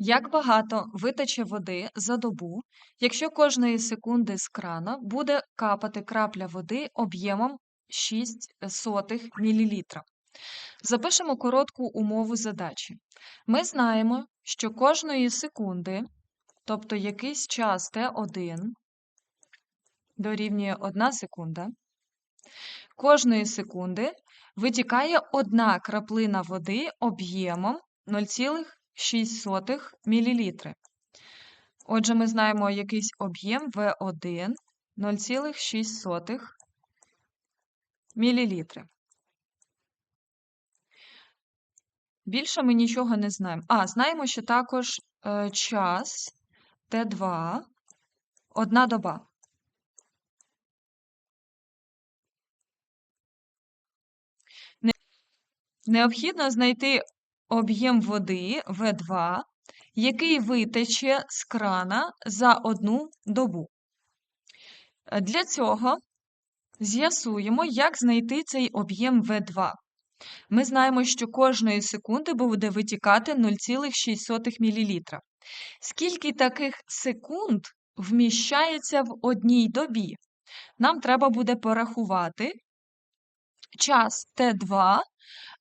Як багато витече води за добу, якщо кожної секунди з крана буде капати крапля води об'ємом 0,06 мл? Запишемо коротку умову задачі. Ми знаємо, що кожної секунди, тобто якийсь час t1 дорівнює 1 секунда, кожної секунди витікає одна краплина води об'ємом 0,6 мл. Отже, ми знаємо якийсь об'єм В1 0,6 мл. Більше ми нічого не знаємо. А, знаємо, що також е, час Т2 одна доба. Необхідно знайти об'єм води В2, який витече з крана за одну добу. Для цього з'ясуємо, як знайти цей об'єм В2. Ми знаємо, що кожної секунди буде витікати 0,6 мл. Скільки таких секунд вміщається в одній добі? Нам треба буде порахувати час Т2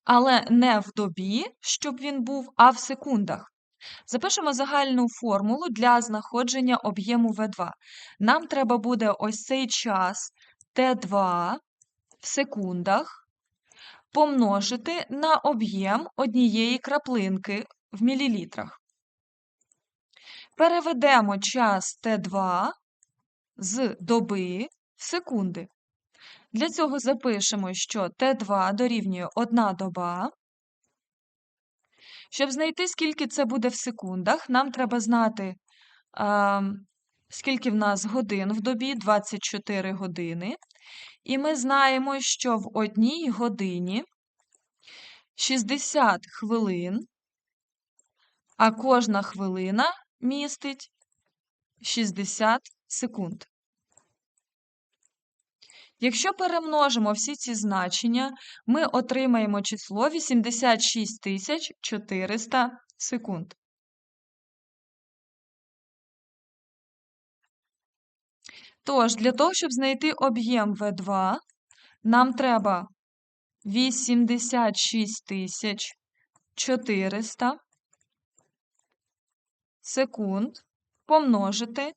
але не в добі, щоб він був, а в секундах. Запишемо загальну формулу для знаходження об'єму В2. Нам треба буде ось цей час Т2 в секундах помножити на об'єм однієї краплинки в мілілітрах. Переведемо час Т2 з доби в секунди. Для цього запишемо, що Т2 дорівнює 1 доба. Щоб знайти, скільки це буде в секундах, нам треба знати, скільки в нас годин в добі 24 години. І ми знаємо, що в одній годині 60 хвилин, а кожна хвилина містить 60 секунд. Якщо перемножимо всі ці значення, ми отримаємо число 86 400 секунд. Тож, для того, щоб знайти об'єм В2, нам треба 86 400 секунд помножити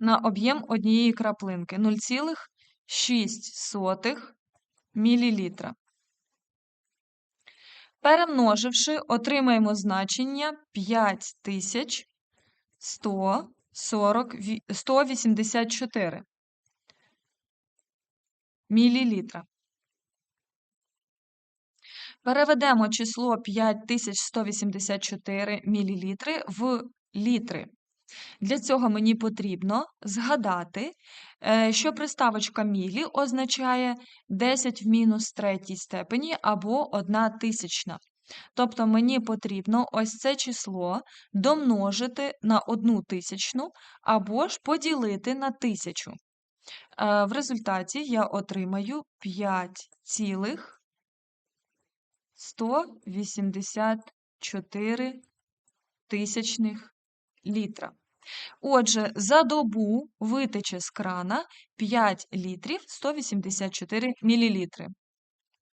на об'єм однієї краплинки 0,6 мл. Перемноживши, отримаємо значення 5184 мл. Переведемо число 5184 мл в літри. Для цього мені потрібно згадати, е, що приставочка мілі означає 10 в мінус третій степені або 1 тисячна. Тобто мені потрібно ось це число домножити на 1 тисячну або ж поділити на тисячу. Е, в результаті я отримаю 5,184 тисячних літра. Отже, за добу витече з крана 5 літрів 184 мл.